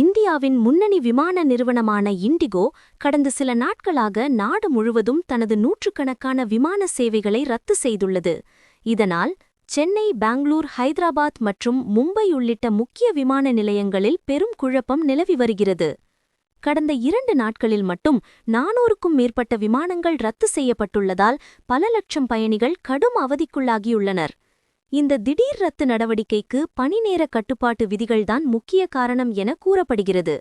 இந்தியாவின் முன்னணி விமான நிறுவனமான இண்டிகோ கடந்த சில நாட்களாக நாடு முழுவதும் தனது நூற்றுக்கணக்கான விமான சேவைகளை ரத்து செய்துள்ளது. இதனால் சென்னை பெங்களூர் ஹைதராபாத் மற்றும் மும்பை உள்ளிட்ட முக்கிய விமான நிலையங்களில் பெரும் குழப்பம் நிலவி வருகிறது. கடந்த இரண்டு நாட்களில் மட்டும் நானூறுக்கும் மேற்பட்ட விமானங்கள் ரத்து செய்யப்பட்டுள்ளதால் பல லட்சம் பயணிகள் கடும் அவதிக்குள்ளாகியுள்ளனர். இந்த திடீர் ரத்து நடவடிக்கைக்கு பணிநேர கட்டுப்பாட்டு விதிகள்தான் முக்கிய காரணம் என கூறப்படுகிறது.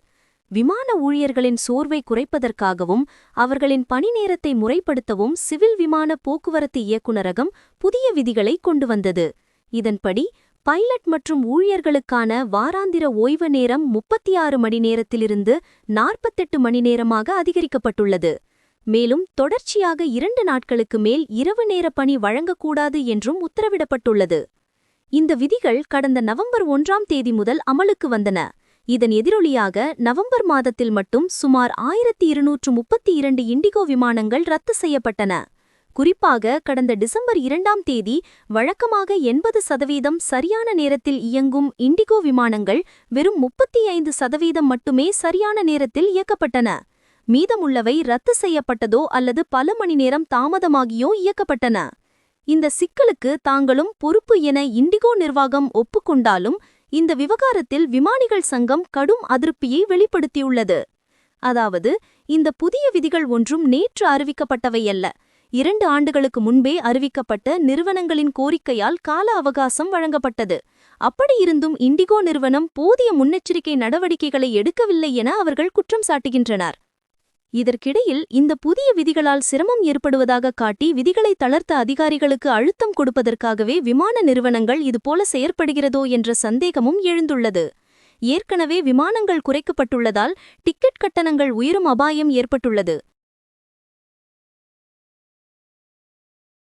விமான ஊழியர்களின் சோர்வை குறைப்பதற்காகவும் அவர்களின் பணி நேரத்தை முறைப்படுத்தவும் சிவில் விமான போக்குவரத்து இயக்குநரகம் புதிய விதிகளை கொண்டு வந்தது. இதன்படி பைலட் மற்றும் ஊழியர்களுக்கான வாராந்திர ஓய்வு நேரம் முப்பத்தி ஆறு மணி நேரத்திலிருந்து நாற்பத்தெட்டு மணி நேரமாக அதிகரிக்கப்பட்டுள்ளது. மேலும் தொடர்ச்சியாக இரண்டு நாட்களுக்கு மேல் இரவு நேர பணி வழங்கக்கூடாது என்றும் உத்தரவிடப்பட்டுள்ளது. இந்த விதிகள் கடந்த நவம்பர் ஒன்றாம் தேதி முதல் அமலுக்கு வந்தன. இதன் எதிரொலியாக நவம்பர் மாதத்தில் மட்டும் சுமார் ஆயிரத்தி இருநூற்று முப்பத்தி இரண்டு இண்டிகோ விமானங்கள் ரத்து செய்யப்பட்டன. குறிப்பாக கடந்த டிசம்பர் இரண்டாம் தேதி வழக்கமாக எண்பது சதவீதம் சரியான நேரத்தில் இயங்கும் இண்டிகோ விமானங்கள் வெறும் முப்பத்தி ஐந்து சதவீதம் மட்டுமே சரியான நேரத்தில் இயக்கப்பட்டன. மீதமுள்ளவை ரத்து செய்யப்பட்டதோ அல்லது பல மணி நேரம் தாமதமாகியோ இயக்கப்பட்டன. இந்த சிக்கலுக்கு தாங்களும் பொறுப்பு என இண்டிகோ நிர்வாகம் ஒப்புக்கொண்டாலும் இந்த விவகாரத்தில் விமானிகள் சங்கம் கடும் அதிருப்தியை வெளிப்படுத்தியுள்ளது. அதாவது இந்த புதிய விதிகள் ஒன்றும் நேற்று அறிவிக்கப்பட்டவையல்ல இரண்டு ஆண்டுகளுக்கு முன்பே அறிவிக்கப்பட்ட நிறுவனங்களின் கோரிக்கையால் கால அவகாசம் வழங்கப்பட்டது. அப்படியிருந்தும் இண்டிகோ நிறுவனம் போதிய முன்னெச்சரிக்கை நடவடிக்கைகளை எடுக்கவில்லை என அவர்கள் குற்றம் சாட்டுகின்றனர். இதற்கிடையில் இந்த புதிய விதிகளால் சிரமம் ஏற்படுவதாக காட்டி விதிகளை தளர்த்த அதிகாரிகளுக்கு அழுத்தம் கொடுப்பதற்காகவே விமான நிறுவனங்கள் இதுபோல செயற்படுகிறதோ என்ற சந்தேகமும் எழுந்துள்ளது. ஏற்கனவே விமானங்கள் குறைக்கப்பட்டுள்ளதால் டிக்கெட் கட்டணங்கள் உயரும் அபாயம் ஏற்பட்டுள்ளது.